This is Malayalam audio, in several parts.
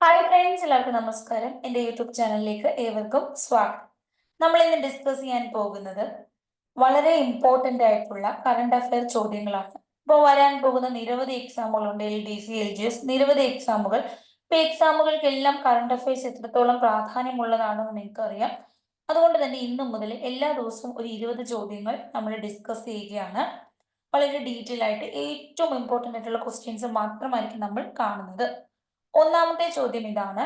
ഹായ് ഫ്രണ്ട്സ് എല്ലാവർക്കും നമസ്കാരം. എന്റെ യൂട്യൂബ് ചാനലിലേക്ക് ഏവർക്കും സ്വാഗതം. നമ്മൾ ഇന്ന് ഡിസ്കസ് ചെയ്യാൻ പോകുന്നത് വളരെ ഇമ്പോർട്ടന്റ് ആയിട്ടുള്ള കറണ്ട് അഫയർ ചോദ്യങ്ങളാണ്. ഇപ്പോൾ വരാൻ പോകുന്ന നിരവധി എക്സാമുകളുണ്ട് L D C L G S നിരവധി എക്സാമുകൾ ഇപ്പോൾ എക്സാമുകൾക്കെല്ലാം കറണ്ട് അഫയേഴ്സ് എത്രത്തോളം പ്രാധാന്യമുള്ളതാണെന്ന് നിങ്ങൾക്ക് അറിയാം അതുകൊണ്ട് തന്നെ ഇന്നു മുതൽ എല്ലാ ദിവസവും ഒരു ഇരുപത് ചോദ്യങ്ങൾ നമ്മൾ ഡിസ്കസ് ചെയ്യുകയാണ്. വളരെ ഡീറ്റെയിൽ ആയിട്ട് ഏറ്റവും ഇമ്പോർട്ടന്റ് ആയിട്ടുള്ള ക്വസ്റ്റ്യൻസ് മാത്രമായിരിക്കും നമ്മൾ കാണുന്നത്. ഒന്നാമത്തെ ചോദ്യം ഇതാണ്.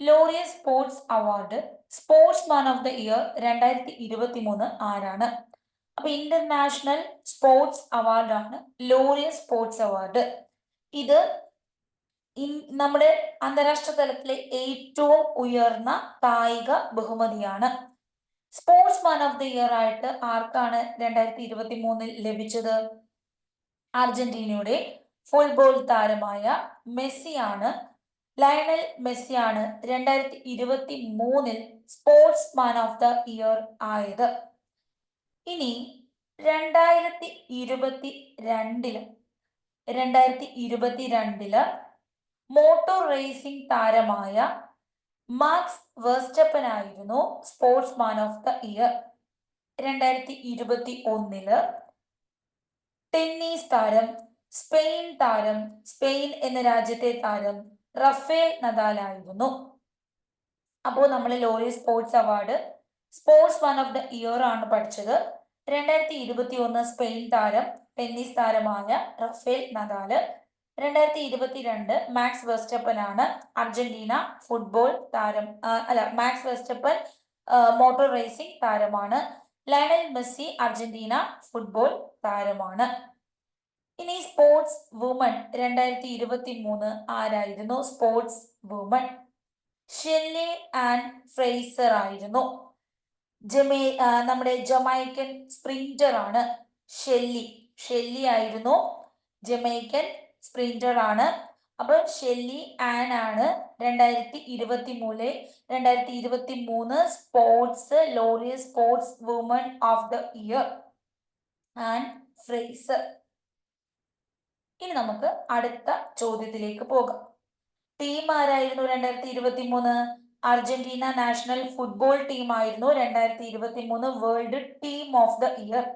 Laureus sports award sportsman of the year രണ്ടായിരത്തി ഇരുപത്തി മൂന്ന് ആരാണ്? അപ്പൊ ഇന്റർനാഷണൽ സ്പോർട്സ് അവാർഡാണ് ലോറിയ സ്പോർട്സ് അവാർഡ്. ഇത് നമ്മുടെ അന്താരാഷ്ട്ര തലത്തിലെ ഏറ്റവും ഉയർന്ന കായിക ബഹുമതിയാണ്. Sportsman of the year ആയിട്ട് ആർക്കാണ് രണ്ടായിരത്തി ഇരുപത്തി മൂന്നിൽ ലഭിച്ചത്? അർജന്റീനയുടെ ഫുട്ബോൾ താരമായ മെസ്സിയാണ്. ലയണൽ മെസ്സിയാണ് രണ്ടായിരത്തി ഇരുപത്തി മൂന്നിൽ sportsman of the year ആയത്. ഇനി രണ്ടായിരത്തി ഇരുപത്തി രണ്ടിൽ രണ്ടായിരത്തി ഇരുപത്തി രണ്ടിൽ മോട്ടോർ റേസിംഗ് താരമായ മാക്സ് വേസ്റ്റപ്പൻ ആയിരുന്നു sportsman of the year രണ്ടായിരത്തി ഇരുപത്തി ഒന്നിൽ ടെന്നീസ് താരം സ്പെയിൻ താരം സ്പെയിൻ എന്ന രാജ്യത്തെ താരം റഫേൽ നദാൽ ആയിരുന്നു. അപ്പോൾ നമ്മൾ Laureus sports award sports one of the year ആണ് പഠിച്ചത്. രണ്ടായിരത്തി ഇരുപത്തി ഒന്ന് സ്പെയിൻ താരം ടെന്നീസ് താരമായ റഫേൽ നദാൽ രണ്ടായിരത്തി ഇരുപത്തി രണ്ട് മാക്സ് വെസ്റ്റപ്പൻ ആണ് അർജന്റീന ഫുട്ബോൾ താരം അല്ല മാക്സ് വെസ്റ്റപ്പൻ മോട്ടോർ റേസിംഗ് താരമാണ്. ലയണൽ മെസ്സി അർജന്റീന ഫുട്ബോൾ താരമാണ്. ഇനി സ്പോർട്സ് വുമൺ രണ്ടായിരത്തി ഇരുപത്തി മൂന്ന് ആരായിരുന്നു? Sportswoman Shelly and Fraser ആയിരുന്നു. ജമേ നമ്മുടെ ജമൈക്കൻ സ്പ്രിന്റർ ആണ് ഷെല്ലി. ഷെല്ലി ആയിരുന്നു ജമൈക്കൻ സ്പ്രിന്റർ ആണ്. അപ്പോൾ ഷെല്ലി ആൻ ആണ് രണ്ടായിരത്തി ഇരുപത്തി മൂന്ന് രണ്ടായിരത്തി ഇരുപത്തി മൂന്ന് sports Laureus sportswoman of the year and Fraser. ഇനി നമുക്ക് അടുത്ത ചോദ്യത്തിലേക്ക് പോകാം. ടീം ആരായിരുന്നു രണ്ടായിരത്തി ഇരുപത്തി മൂന്ന് അർജന്റീന നാഷണൽ ഫുട്ബോൾ ടീം ആയിരുന്നു രണ്ടായിരത്തി ഇരുപത്തി മൂന്ന് world team of the year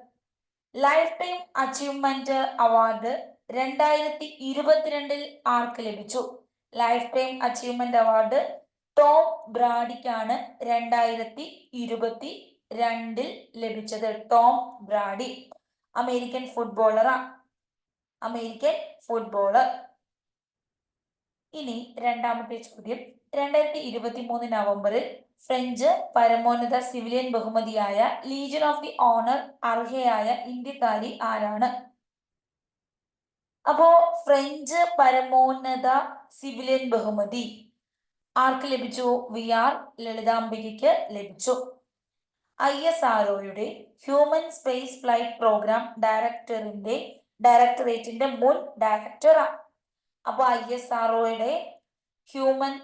lifetime achievement award രണ്ടായിരത്തി ഇരുപത്തിരണ്ടിൽ ആർക്ക് ലഭിച്ചു? Lifetime achievement award Tom ബ്രാഡിക്കാണ് രണ്ടായിരത്തി ഇരുപത്തി രണ്ടിൽ ലഭിച്ചത്. ടോം ബ്രാഡി അമേരിക്കൻ ഫുട്ബോളറാണ് അമേരിക്കൻ ഫുട്ബോൾ ഇനി രണ്ടാമത്തെ ചോദ്യം. രണ്ടായിരത്തി ഇരുപത്തി മൂന്ന് നവംബറിൽ ഫ്രഞ്ച് പരമോന്നത സിവിലിയൻ ബഹുമതിയായ ലീജൻ ഓഫ് ദി ഓണർ അർഹയായ ഇന്ത്യക്കാരി ആരാണ്? അപ്പോ ഫ്രഞ്ച് പരമോന്നത സിവിലിയൻ ബഹുമതി ആർക്ക് ലഭിച്ചു? വി ആർ ലളിതാംബികയ്ക്ക് ലഭിച്ചു. ഐ എസ് ആർഒയുടെ ഹ്യൂമൻ സ്പേസ് ഫ്ലൈറ്റ് പ്രോഗ്രാം ഡയറക്ടറിന്റെ ഡയറക്ടറേറ്റിന്റെ മുൻ ഡയറക്ടറാണ്. അപ്പോൾ I S ആർഒയുടെ human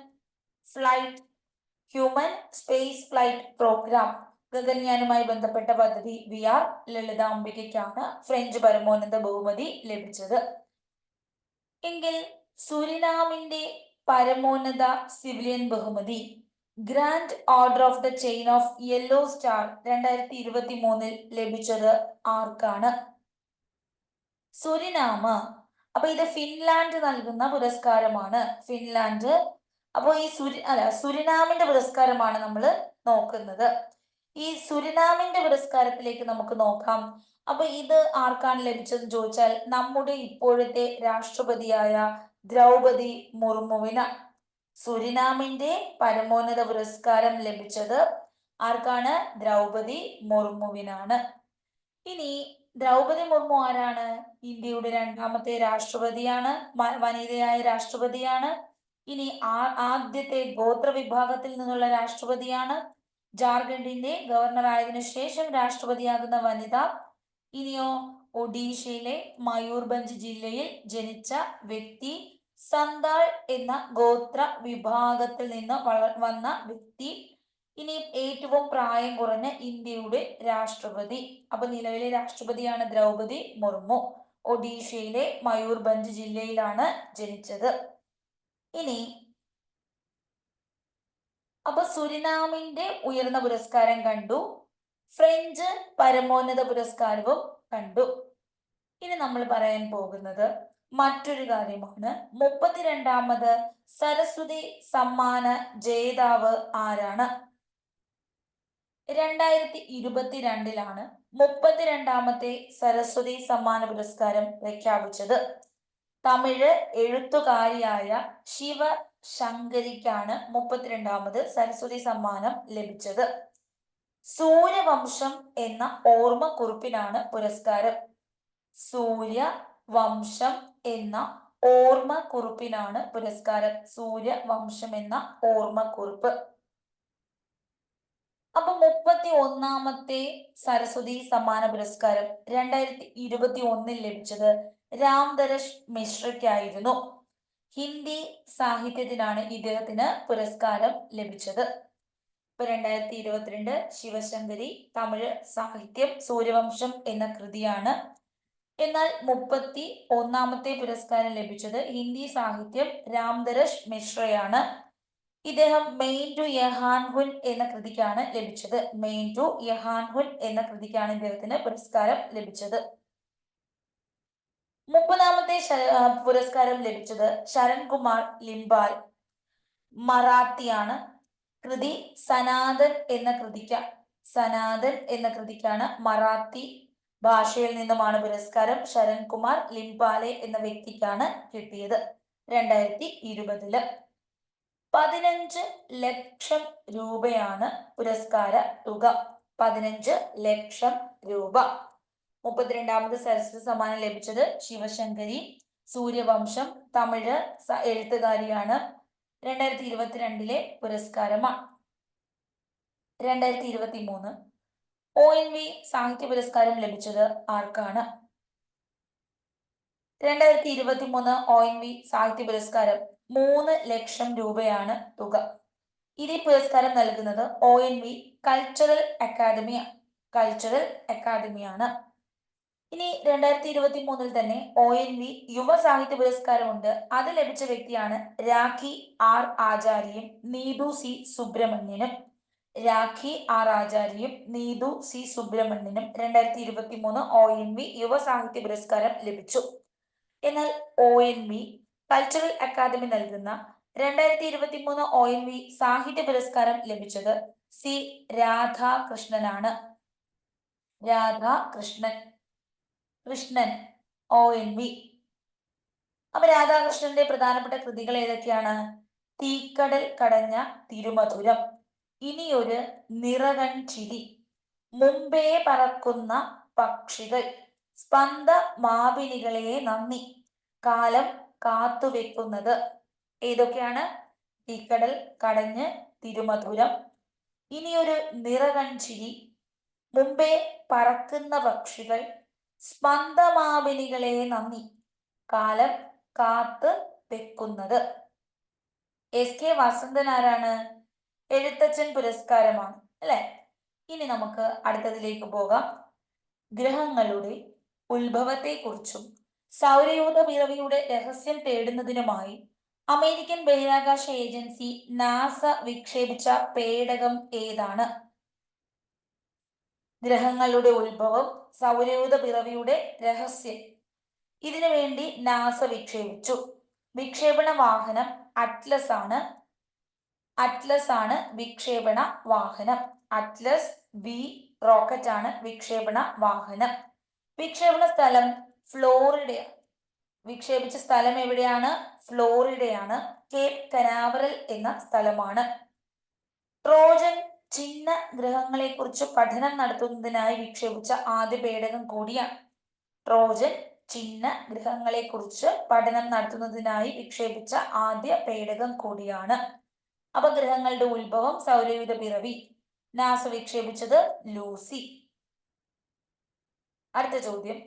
flight human space flight programme ഗഗൻയാനുമായി ബന്ധപ്പെട്ട പദ്ധതി വി ആർ ലളിതാംബികയ്ക്കാണ് ഫ്രഞ്ച് പരമോന്നത ബഹുമതി ലഭിച്ചത്. എങ്കിൽ സുരിനാമിന്റെ പരമോന്നത സിവിലിയൻ ബഹുമതി grand order of the chain of yellow star രണ്ടായിരത്തി ഇരുപത്തി മൂന്നിൽ ലഭിച്ചത് ആർക്കാണ്? സുരിനാമ. അപ്പൊ ഇത് ഫിൻലാൻഡ് നൽകുന്ന പുരസ്കാരമാണ്. ഫിൻലാൻഡ്. അപ്പോൾ ഈ സുരി അല്ല സുരിനാമിന്റെ പുരസ്കാരമാണ് നമ്മൾ നോക്കുന്നത്. ഈ സുരിനാമിന്റെ പുരസ്കാരത്തിലേക്ക് നമുക്ക് നോക്കാം. അപ്പൊ ഇത് ആർക്കാണ് ലഭിച്ചതെന്ന് ചോദിച്ചാൽ നമ്മുടെ ഇപ്പോഴത്തെ രാഷ്ട്രപതിയായ ദ്രൗപതി മുർമുവിന സുരിനാമിന്റെ പരമോന്നത പുരസ്കാരം ലഭിച്ചത്. ആർക്കാണ്? ദ്രൗപതി മുർമുവിനാണ്. ഇനി ദ്രൗപതി മുർമു ആരാണ്? ഇന്ത്യയുടെ രണ്ടാമത്തെ രാഷ്ട്രപതിയാണ് വനിതയായ രാഷ്ട്രപതിയാണ്. ഇനി ആദ്യത്തെ ഗോത്ര വിഭാഗത്തിൽ നിന്നുള്ള രാഷ്ട്രപതിയാണ്. ജാർഖണ്ഡിന്റെ ഗവർണർ ആയതിനു ശേഷം രാഷ്ട്രപതിയാകുന്ന വനിത. ഇനിയോ ഒഡീഷയിലെ മയൂർബഞ്ച് ജില്ലയിൽ ജനിച്ച വ്യക്തി. സന്താൾ എന്ന ഗോത്ര വിഭാഗത്തിൽ നിന്ന് വള വന്ന വ്യക്തി. ഇനി ഏറ്റവും പ്രായം കുറഞ്ഞ ഇന്ത്യയുടെ രാഷ്ട്രപതി. അപ്പൊ നിലവിലെ രാഷ്ട്രപതിയാണ് ദ്രൗപതി മുർമു. ഒഡീഷയിലെ മയൂർബഞ്ച് ജില്ലയിലാണ് ജനിച്ചത്. ഇനി അപ്പൊ സുരിനാമിന്റെ ഉയർന്ന പുരസ്കാരം കണ്ടു. ഫ്രഞ്ച് പരമോന്നത പുരസ്കാരവും കണ്ടു. ഇനി നമ്മൾ പറയാൻ പോകുന്നത് മറ്റൊരു കാര്യമാണ്. മുപ്പത്തിരണ്ടാമത് സരസ്വതി സമ്മാന ജേതാവ് ആരാണ്? രണ്ടായിരത്തി ഇരുപത്തിരണ്ടിലാണ് മുപ്പത്തിരണ്ടാമത്തെ സരസ്വതി സമ്മാന പുരസ്കാരം പ്രഖ്യാപിച്ചത്. തമിഴ് എഴുത്തുകാരിയായ ശിവ ശങ്കരിക്കാണ് മുപ്പത്തിരണ്ടാമത് സരസ്വതി സമ്മാനം ലഭിച്ചത്. സൂര്യവംശം എന്ന ഓർമ്മക്കുറിപ്പിനാണ് പുരസ്കാരം. സൂര്യ വംശം എന്ന ഓർമ്മക്കുറിപ്പിനാണ് പുരസ്കാരം. സൂര്യവംശം എന്ന ഓർമ്മക്കുറിപ്പ്. അപ്പൊ മുപ്പത്തി ഒന്നാമത്തെ സരസ്വതി സമ്മാന പുരസ്കാരം രണ്ടായിരത്തി ഇരുപത്തി ഒന്നിൽ ലഭിച്ചത് രാംധരഷ് മിശ്രയ്ക്കായിരുന്നു. ഹിന്ദി സാഹിത്യത്തിനാണ് ഇദ്ദേഹത്തിന് പുരസ്കാരം ലഭിച്ചത്. ഇപ്പൊ രണ്ടായിരത്തി ഇരുപത്തിരണ്ട് ശിവശങ്കരി തമിഴ് സാഹിത്യം സൂര്യവംശം എന്ന കൃതിയാണ്. എന്നാൽ മുപ്പത്തി ഒന്നാമത്തെ പുരസ്കാരം ലഭിച്ചത് ഹിന്ദി സാഹിത്യം രാംധരഷ് മിശ്രയാണ്. ഇദ്ദേഹം മെയിൻ ടു യഹാൻഹുൻ എന്ന കൃതിക്കാണ് ലഭിച്ചത്. മെയിൻ ടു യഹാൻഹുൻ എന്ന കൃതിക്കാണ് ഇദ്ദേഹത്തിന് പുരസ്കാരം ലഭിച്ചത്. മുപ്പതാമത്തെ പുരസ്കാരം ലഭിച്ചത് ശരൺകുമാർ ലിംബാൽ മറാത്തിയാണ് കൃതി സനാതൻ എന്ന കൃതിക്ക സനാതൻ എന്ന കൃതിക്കാണ് മറാത്തി ഭാഷയിൽ നിന്നുമാണ് പുരസ്കാരം ശരൺകുമാർ ലിംബാലെ എന്ന വ്യക്തിക്കാണ് കിട്ടിയത്. രണ്ടായിരത്തി ഇരുപതിൽ. പതിനഞ്ച് ലക്ഷം രൂപയാണ് പുരസ്കാര തുക. പതിനഞ്ച് ലക്ഷം രൂപ. മുപ്പത്തിരണ്ടാമത് സരസ്വതി സമ്മാനം ലഭിച്ചത് ശിവശങ്കരി. സൂര്യവംശം തമിഴ് എഴുത്തുകാരിയാണ്. രണ്ടായിരത്തി ഇരുപത്തിരണ്ടിലെ പുരസ്കാരമാണ്. രണ്ടായിരത്തി ഇരുപത്തി മൂന്ന് ഒ എൻ വി സാഹിത്യ പുരസ്കാരം ലഭിച്ചത് ആർക്കാണ്? രണ്ടായിരത്തി ഇരുപത്തി മൂന്ന് ഒ എൻ വി സാഹിത്യ പുരസ്കാരം മൂന്ന് ലക്ഷം രൂപയാണ് തുക. ഇത് പുരസ്കാരം നൽകുന്നത് O N V cultural academy cultural അക്കാദമിയാണ് ഇനി രണ്ടായിരത്തി ഇരുപത്തി മൂന്നിൽ തന്നെ ഒ എൻ വി യുവ സാഹിത്യ പുരസ്കാരമുണ്ട്. അത് ലഭിച്ച വ്യക്തിയാണ് രാഖി ആർ ആചാര്യയും നീതു സി സുബ്രഹ്മണ്യനും. രാഖി ആർ ആചാര്യയും നീതു സി സുബ്രഹ്മണ്യനും രണ്ടായിരത്തി ഇരുപത്തി മൂന്ന് ഒ എൻ വി യുവ സാഹിത്യ പുരസ്കാരം ലഭിച്ചു. എന്നാൽ O N V cultural academy നൽകുന്ന രണ്ടായിരത്തി ഇരുപത്തി മൂന്ന് ഒ എൻ വി സാഹിത്യ പുരസ്കാരം ലഭിച്ചത് C രാധാകൃഷ്ണനാണ്. Radhakrishnan. Krishnan O N V അപ്പൊ രാധാകൃഷ്ണന്റെ പ്രധാനപ്പെട്ട കൃതികൾ ഏതൊക്കെയാണ്? തീക്കടൽ കടഞ്ഞ തിരുമധുരം. ഇനിയൊരു നിറകൺ ചിരി. മുമ്പേ പറക്കുന്ന പക്ഷികൾ. സ്പന്ദ മാപിനികളെ നന്ദി. കാലം കാത്തുവെക്കുന്നത്. ഏതൊക്കെയാണ്? തീക്കടൽ കടഞ്ഞ് തിരുമധുരം. ഇനിയൊരു നിറകൺചിരി മുമ്പേ പറക്കുന്ന പക്ഷികൾ സ്പന്ദമാപിനികളെ നന്ദി. കാലം കാത്ത് വെക്കുന്നത്. എസ് കെ വസന്തൻ ആരാണ്? എഴുത്തച്ഛൻ പുരസ്കാരമാണ്. അല്ലെ? ഇനി നമുക്ക് അടുത്തതിലേക്ക് പോകാം. ഗ്രഹങ്ങളുടെ ഉത്ഭവത്തെക്കുറിച്ചും സൗരയൂഥ പിറവിയുടെ രഹസ്യം തേടുന്നതിനുമായി അമേരിക്കൻ ബഹിരാകാശ ഏജൻസി നാസ വിക്ഷേപിച്ച പേടകം ഏതാണ്? ഗ്രഹങ്ങളുടെ ഉത്ഭവം സൗരയൂഥ പിറവിയുടെ രഹസ്യം. ഇതിനു വേണ്ടി നാസ വിക്ഷേപിച്ചു. വിക്ഷേപണ വാഹനം അറ്റ്ലസ് ആണ്. അറ്റ്ലസ് ആണ് വിക്ഷേപണ വാഹനം. അറ്റ്ലസ് ബി റോക്കറ്റ് ആണ് വിക്ഷേപണ വാഹനം. വിക്ഷേപണ സ്ഥലം ഫ്ലോറിഡ വിക്ഷേപിച്ച സ്ഥലം എവിടെയാണ്? ഫ്ലോറിഡയാണ്. കേപ് കനാവറൽ എന്ന സ്ഥലമാണ്. ട്രോജൻ ചിഹ്ന ഗ്രഹങ്ങളെ കുറിച്ച് പഠനം നടത്തുന്നതിനായി വിക്ഷേപിച്ച ആദ്യ പേടകം കൂടിയാണ് ട്രോജൻ ചിഹ്ന ഗ്രഹങ്ങളെ കുറിച്ച് പഠനം നടത്തുന്നതിനായി വിക്ഷേപിച്ച ആദ്യ പേടകം കൂടിയാണ്. അപഗ്രഹങ്ങളുടെ ഉത്ഭവം സൗരയൂഥ പിറവി. നാസ വിക്ഷേപിച്ചത് ലൂസി. അടുത്ത ചോദ്യം.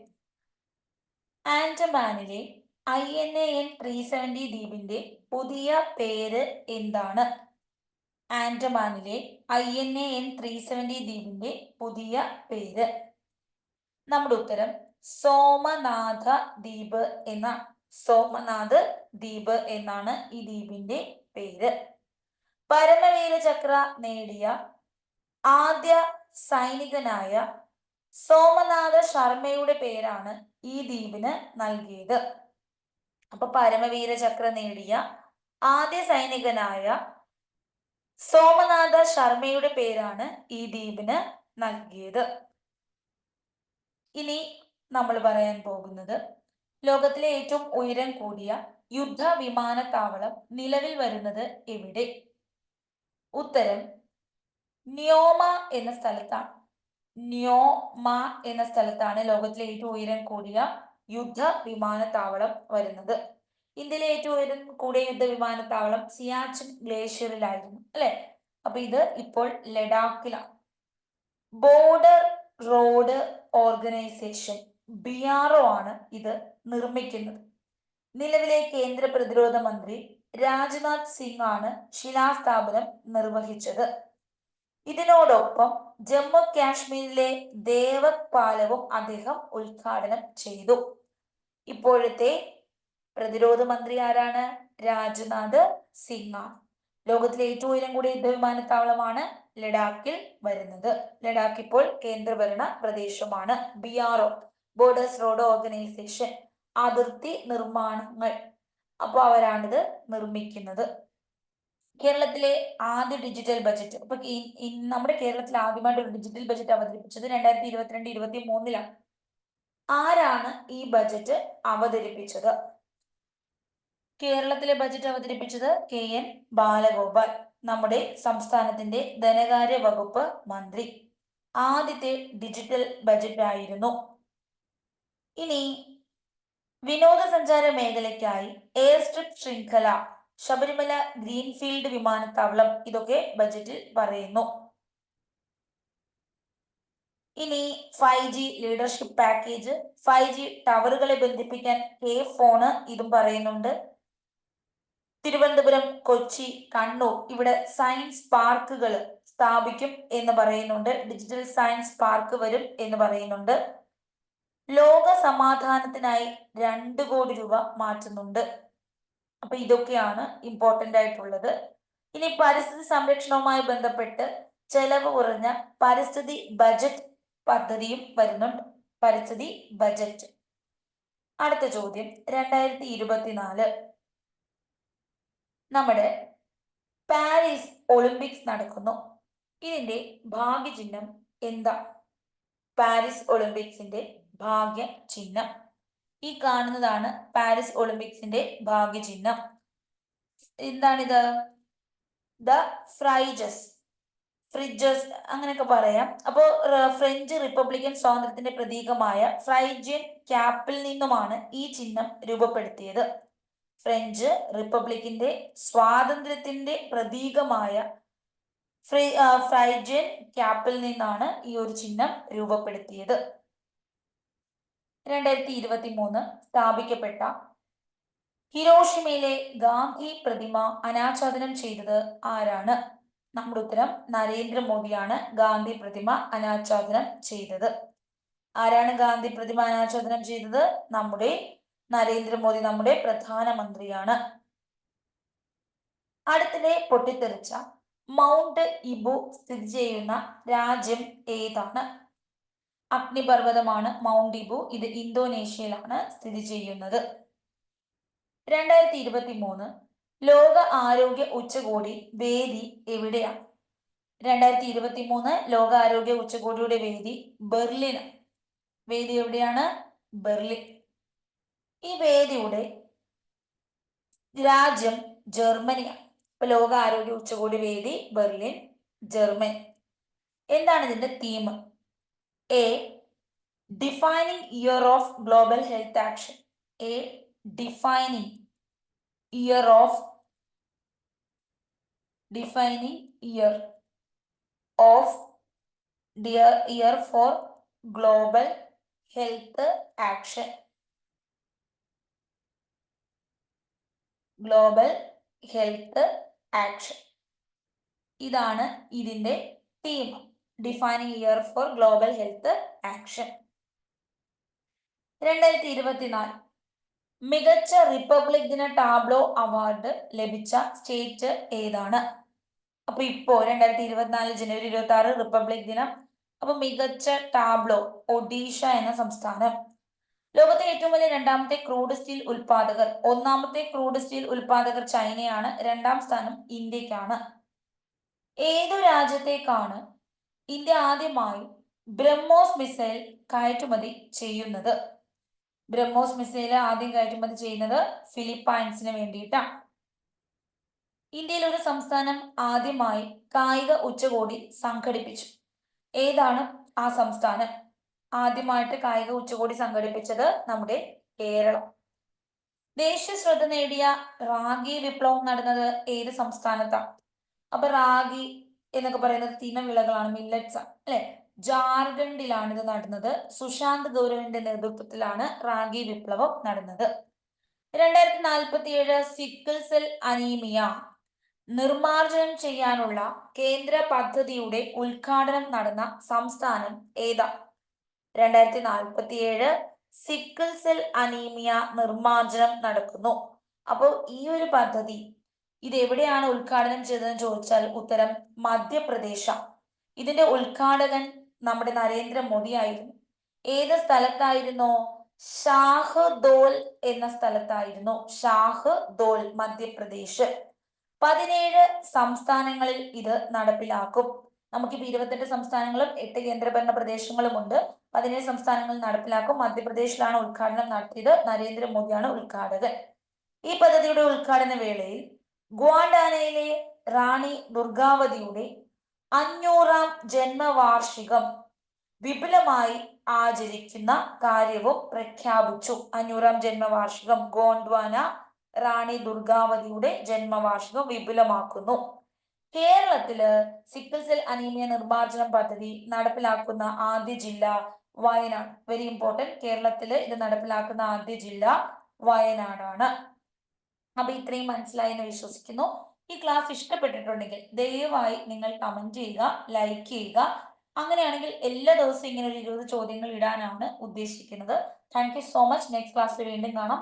ആൻഡമാനിലെ I N A N three seventy ദ്വീപിന്റെ പുതിയ പേര് എന്താണ്? ആൻഡമാനിലെ I N A N three seventy ദ്വീപിന്റെ പുതിയ പേര്. നമ്മുടെ ഉത്തരം സോമനാഥ ദ്വീപ് എന്ന സോമനാഥ് ദ്വീപ് എന്നാണ് ഈ ദ്വീപിന്റെ പേര്. പരമവീര ചക്ര നേടിയ ആദ്യ സൈനികനായ സോമനാഥ ശർമ്മയുടെ പേരാണ് ഈ ദ്വീപിന് നൽകിയത്. അപ്പൊ പരമവീര ചക്ര നേടിയ ആദ്യ സൈനികനായ സോമനാഥ ശർമ്മയുടെ പേരാണ് ഈ ദ്വീപിന് നൽകിയത്. ഇനി നമ്മൾ പറയാൻ പോകുന്നത് ലോകത്തിലെ ഏറ്റവും ഉയരം കൂടിയ യുദ്ധ വിമാനത്താവളം നിലവിൽ വരുന്നത് എവിടെ? ഉത്തരം നിയോമ എന്ന സ്ഥലത്താണ്. ന്യോമ എന്ന സ്ഥലത്താണ് ലോകത്തിലെ ഏറ്റവും ഉയരം കൂടിയ യുദ്ധ വിമാനത്താവളം വരുന്നത്. ഇന്ത്യയിലെ ഏറ്റവും ഉയരം കൂടിയ യുദ്ധ വിമാനത്താവളം സിയാച്ചിൻ ഗ്ലേഷ്യറിലായിരുന്നു അല്ലെ? അപ്പൊ ഇത് ഇപ്പോൾ ലഡാക്കിലാണ്. Border road organisation B R O ആണ് ഇത് നിർമ്മിക്കുന്നത്. നിലവിലെ കേന്ദ്ര പ്രതിരോധ മന്ത്രി രാജ്നാഥ് സിംഗ് ആണ് ശിലാസ്ഥാപനം നിർവഹിച്ചത്. ഇതിനോടൊപ്പം ജമ്മു കാശ്മീരിലെ ദേവക് പാലവും അദ്ദേഹം ഉദ്ഘാടനം ചെയ്തു. ഇപ്പോഴത്തെ പ്രതിരോധ മന്ത്രി ആരാണ്? രാജ്നാഥ് സിംഗ് ലോകത്തിലെ ഏറ്റവും ഉയരം കൂടിയ യുദ്ധവിമാനത്താവളമാണ് ലഡാക്കിൽ വരുന്നത്. ലഡാക്ക് ഇപ്പോൾ കേന്ദ്രഭരണ പ്രദേശമാണ്. B R O borders road organisation അതിർത്തി നിർമ്മാണങ്ങൾ. അപ്പോൾ അവരാണിത് നിർമ്മിക്കുന്നത്. കേരളത്തിലെ ആദ്യ ഡിജിറ്റൽ ബജറ്റ് അപ്പൊ നമ്മുടെ കേരളത്തിൽ ആദ്യമായിട്ട് ഒരു ഡിജിറ്റൽ ബജറ്റ് അവതരിപ്പിച്ചത് രണ്ടായിരത്തി ഇരുപത്തിരണ്ട് ഇരുപത്തി മൂന്നിലാണ് ആരാണ് ഈ ബജറ്റ് അവതരിപ്പിച്ചത്? കേരളത്തിലെ ബജറ്റ് അവതരിപ്പിച്ചത് കെ എൻ ബാലഗോപാൽ നമ്മുടെ സംസ്ഥാനത്തിന്റെ ധനകാര്യ വകുപ്പ് മന്ത്രി. ആദ്യത്തെ ഡിജിറ്റൽ ബജറ്റ് ആയിരുന്നു. ഇനി വിനോദസഞ്ചാര മേഖലയ്ക്കായി എയർ സ്ട്രിപ്പ് ശൃംഖല ശബരിമല ഗ്രീൻഫീൽഡ് വിമാനത്താവളം ഇതൊക്കെ ബജറ്റിൽ പറയുന്നു. ഇനി five G leadership package five G ടവറുകളെ ബന്ധിപ്പിക്കാൻ കെ ഫോണ് ഇതും പറയുന്നുണ്ട്. തിരുവനന്തപുരം കൊച്ചി കണ്ണൂർ ഇവിടെ സയൻസ് പാർക്കുകൾ സ്ഥാപിക്കും എന്ന് പറയുന്നുണ്ട്. ഡിജിറ്റൽ സയൻസ് പാർക്ക് വരും എന്ന് പറയുന്നുണ്ട്. ലോക സമാധാനത്തിനായി രണ്ട് കോടി രൂപ മാറ്റുന്നുണ്ട്. അപ്പൊ ഇതൊക്കെയാണ് ഇമ്പോർട്ടന്റ് ആയിട്ടുള്ളത്. ഇനി പരിസ്ഥിതി സംരക്ഷണവുമായി ബന്ധപ്പെട്ട് ചെലവ് കുറഞ്ഞ പരിസ്ഥിതി ബജറ്റ് പദ്ധതിയും വരുന്നുണ്ട്. പരിസ്ഥിതി ബജറ്റ് അടുത്ത ചോദ്യം രണ്ടായിരത്തി ഇരുപത്തിനാല് നമ്മുടെ പാരീസ് ഒളിമ്പിക്സ് നടക്കുന്നു. ഇതിന്റെ ഭാഗ്യചിഹ്നം എന്താ? പാരീസ് ഒളിമ്പിക്സിന്റെ ഭാഗ്യ ചിഹ്നം ഈ കാണുന്നതാണ് പാരീസ് ഒളിമ്പിക്സിന്റെ ഭാഗ്യചിഹ്നം. എന്താണിത്? ദ ഫ്രൈജസ് ഫ്രിഡ്ജസ് അങ്ങനെയൊക്കെ പറയാം. അപ്പോൾ ഫ്രഞ്ച് റിപ്പബ്ലിക്കൻ സ്വാതന്ത്ര്യത്തിന്റെ പ്രതീകമായ ഫ്രൈജിയൻ ക്യാപ്പിൽ നിന്നുമാണ് ഈ ചിഹ്നം രൂപപ്പെടുത്തിയത്. ഫ്രഞ്ച് റിപ്പബ്ലിക്കിന്റെ സ്വാതന്ത്ര്യത്തിന്റെ പ്രതീകമായ ഫ്രൈ ഫ്രൈജിയൻ ക്യാപ്പിൽ നിന്നാണ് ഈ ഒരു ചിഹ്നം രൂപപ്പെടുത്തിയത്. രണ്ടായിരത്തി ഇരുപത്തി മൂന്ന് സ്ഥാപിക്കപ്പെട്ട ഹിരോഷിമയിലെ ഗാന്ധി പ്രതിമ അനാച്ഛാദനം ചെയ്തത് ആരാണ്? നമ്മുടെ ഉത്തരം നരേന്ദ്രമോദിയാണ് ഗാന്ധി പ്രതിമ അനാച്ഛാദനം ചെയ്തത്. ആരാണ് ഗാന്ധി പ്രതിമ അനാച്ഛാദനം ചെയ്തത്? നമ്മുടെ നരേന്ദ്രമോദി നമ്മുടെ പ്രധാനമന്ത്രിയാണ്. അടുത്തിടെ പൊട്ടിത്തെറിച്ച മൗണ്ട് ഇബു സ്ഥിതി ചെയ്യുന്ന രാജ്യം ഏതാണ്? അഗ്നിപർവതമാണ് മൗണ്ട് ഇബു. ഇത് ഇന്തോനേഷ്യയിലാണ് സ്ഥിതി ചെയ്യുന്നത്. രണ്ടായിരത്തി ഇരുപത്തി മൂന്ന് ലോക ആരോഗ്യ ഉച്ചകോടി വേദി എവിടെയാണ്? രണ്ടായിരത്തി ഇരുപത്തി മൂന്ന് ലോക ആരോഗ്യ ഉച്ചകോടിയുടെ വേദി ബെർലിൻ വേദി എവിടെയാണ്? ബെർലിൻ. ഈ വേദിയുടെ രാജ്യം ജർമ്മനിയാണ്. ഇപ്പൊ ലോക ആരോഗ്യ ഉച്ചകോടി വേദി ബെർലിൻ ജർമ്മനി. എന്താണ് ഇതിന്റെ theme a defining year of global health action a defining year of defining year of dear year for global health action global health action ഇതാണ് ഇതിന്റെ theme defining year for global health action രണ്ടായിരത്തി ഇരുപത്തിനാല്. മികച്ച റിപ്പബ്ലിക് ദിന ടാബ്ലോ അവാർഡ് ലഭിച്ച സ്റ്റേറ്റ് ഏതാണ്? അപ്പൊ ഇപ്പോ രണ്ടായിരത്തി ഇരുപത്തിനാല് ജനുവരി ഇരുപത്തി ആറ് റിപ്പബ്ലിക് ദിനം. അപ്പൊ മികച്ച ടാബ്ലോ ഒഡീഷ എന്ന സംസ്ഥാനം. ലോകത്തെ ഏറ്റവും വലിയ രണ്ടാമത്തെ ക്രൂഡ് സ്റ്റീൽ ഉൽപാദകർ. ഒന്നാമത്തെ ക്രൂഡ് സ്റ്റീൽ ഉൽപാദകർ ചൈനയാണ്. രണ്ടാം സ്ഥാനം ഇന്ത്യക്കാണ്. ഏതു രാജ്യത്തേക്കാണ് ഇന്ത്യ ആദ്യമായി ബ്രഹ്മോസ് മിസൈൽ കയറ്റുമതി ചെയ്യുന്നത്. ബ്രഹ്മോസ് മിസൈൽ ആദ്യം കയറ്റുമതി ചെയ്യുന്നത് ഫിലിപ്പൈൻസിന് വേണ്ടിയിട്ടാണ്. ഇന്ത്യയിൽ ഒരു സംസ്ഥാനം ആദ്യമായി കായിക ഉച്ചകോടി സംഘടിപ്പിച്ചു. ഏതാണ് ആ സംസ്ഥാനം? ആദ്യമായിട്ട് കായിക ഉച്ചകോടി സംഘടിപ്പിച്ചത് നമ്മുടെ കേരളം. ദേശീയ ശ്രദ്ധ നേടിയ റാഗി വിപ്ലവം നടന്നത് ഏത് സംസ്ഥാനത്താണ് അപ്പൊ റാഗി എന്നൊക്കെ പറയുന്നത് തിനവിളകളാണ് മില്ലറ്റ്സ് അല്ലെ? ജാർഖണ്ഡിലാണ് ഇത് നടന്നത്. സുശാന്ത് ഗൗരവിന്റെ നേതൃത്വത്തിലാണ് റാഗി വിപ്ലവം നടന്നത്. രണ്ടായിരത്തി നാൽപ്പത്തി ഏഴ് സിക്കിൾ സെൽ അനീമിയ നിർമാർജനം ചെയ്യാനുള്ള കേന്ദ്ര പദ്ധതിയുടെ ഉദ്ഘാടനം നടന്ന സംസ്ഥാനം ഏതാ? രണ്ടായിരത്തി നാൽപ്പത്തി ഏഴ് സിക്കിൾ സെൽ അനീമിയ നിർമാർജനം നടക്കുന്നു. അപ്പോൾ ഈ ഒരു പദ്ധതി ഇത് എവിടെയാണ് ഉദ്ഘാടനം ചെയ്തതെന്ന് ചോദിച്ചാൽ ഉത്തരം മധ്യപ്രദേശ. ഇതിന്റെ ഉദ്ഘാടകൻ നമ്മുടെ നരേന്ദ്രമോദി ആയിരുന്നു. ഏത് സ്ഥലത്തായിരുന്നു? ഷാഹ്ദോൽ എന്ന സ്ഥലത്തായിരുന്നു. ഷാഹ് ദോൽ മധ്യപ്രദേശ്. പതിനേഴ് സംസ്ഥാനങ്ങളിൽ ഇത് നടപ്പിലാക്കും. നമുക്കിപ്പോ ഇരുപത്തെട്ട് സംസ്ഥാനങ്ങളും എട്ട് കേന്ദ്രഭരണ പ്രദേശങ്ങളും ഉണ്ട്. പതിനേഴ് സംസ്ഥാനങ്ങളിൽ നടപ്പിലാക്കും. മധ്യപ്രദേശിലാണ് ഉദ്ഘാടനം നടത്തിയത് നരേന്ദ്രമോദിയാണ് ഉദ്ഘാടകൻ. ഈ പദ്ധതിയുടെ ഉദ്ഘാടന വേളയിൽ ഗ്വാഡാനയിലെ റാണി ദുർഗാവതിയുടെ അഞ്ഞൂറാം ജന്മവാർഷികം വിപുലമായി ആചരിക്കുന്ന കാര്യവും പ്രഖ്യാപിച്ചു. അഞ്ഞൂറാം ജന്മവാർഷികം ഗോണ്ട്വാന റാണി ദുർഗാവതിയുടെ ജന്മവാർഷികം വിപുലമാക്കുന്നു. കേരളത്തിൽ സിക്കിൾ സെൽ അനീമിയ നിർമ്മാർജന പദ്ധതി നടപ്പിലാക്കുന്ന ആദ്യ ജില്ല വയനാട്. വെരി ഇമ്പോർട്ടന്റ് കേരളത്തിൽ ഇത് നടപ്പിലാക്കുന്ന ആദ്യ ജില്ല വയനാടാണ്. അപ്പൊ ഇത്രയും മനസ്സിലായി എന്ന് വിശ്വസിക്കുന്നു. ഈ ക്ലാസ് ഇഷ്ടപ്പെട്ടിട്ടുണ്ടെങ്കിൽ ദയവായി നിങ്ങൾ കമന്റ് ചെയ്യുക ലൈക്ക് ചെയ്യുക. അങ്ങനെയാണെങ്കിൽ എല്ലാ ദിവസവും ഇങ്ങനെ ഒരു ഇരുപത് ചോദ്യങ്ങൾ ഇടാനാണ് ഉദ്ദേശിക്കുന്നത്. Thank you so much next ക്ലാസ്സിൽ വീണ്ടും കാണാം.